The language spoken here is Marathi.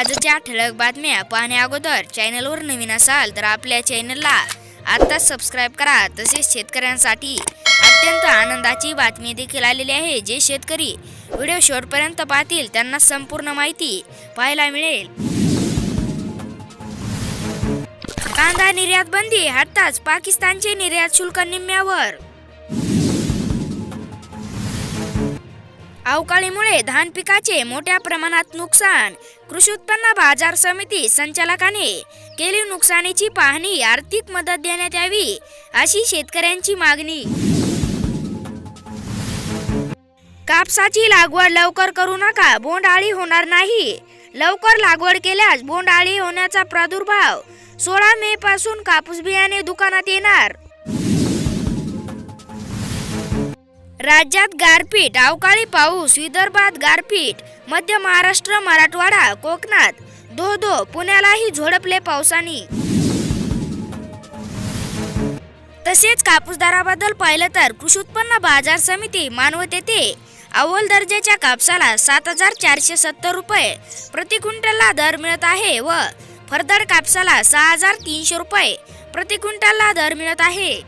आजच्या ठळक बातम्या पाहण्या अगोदर चॅनलवर नवीन असाल तर आपल्या चॅनलला आत्ताच सबस्क्राईब करा. तसेच शेतकऱ्यांसाठी अत्यंत आनंदाची बातमी देखील आलेली आहे. जे शेतकरी व्हिडिओ शेवटपर्यंत पाहतील त्यांना संपूर्ण माहिती पाहायला मिळेल. कांदा निर्यात बंदी हटताच पाकिस्तानचे निर्यात शुल्क निम्म्यावर. अवकाळीमुळे धान पिकाचे मोठ्या प्रमाणात नुकसान. कृषी उत्पन्न बाजार समिती संचालकाने केली नुकसानीची पाहणी आर्थिक मदत देण्यात यावी अशी शेतकऱ्यांची मागणी. कापसाची लागवड लवकर करू नका बोंडआळी होणार नाही. लवकर लागवड केल्यास बोंडआळी होण्याचा प्रादुर्भाव. सोळा मे पासून कापूस बियाणे दुकानात येणार. राज्यात गारपीट अवकाळी पाऊस विदर्भात गारपीट मध्य महाराष्ट्र मराठवाडा कोकणात धो धो पुण्यालाही झोडपले पावसाने. तसेच कापूस दराबद्दल पाहिलं तर कृषी उत्पन्न बाजार समिती मानवत येथे अव्वल दर्जाच्या कापसाला सात हजार चारशे सत्तर रुपये प्रति क्विंटलला दर मिळत आहे व फरदड कापसाला सहा हजार तीनशे रुपये प्रति क्विंटलला दर मिळत आहे.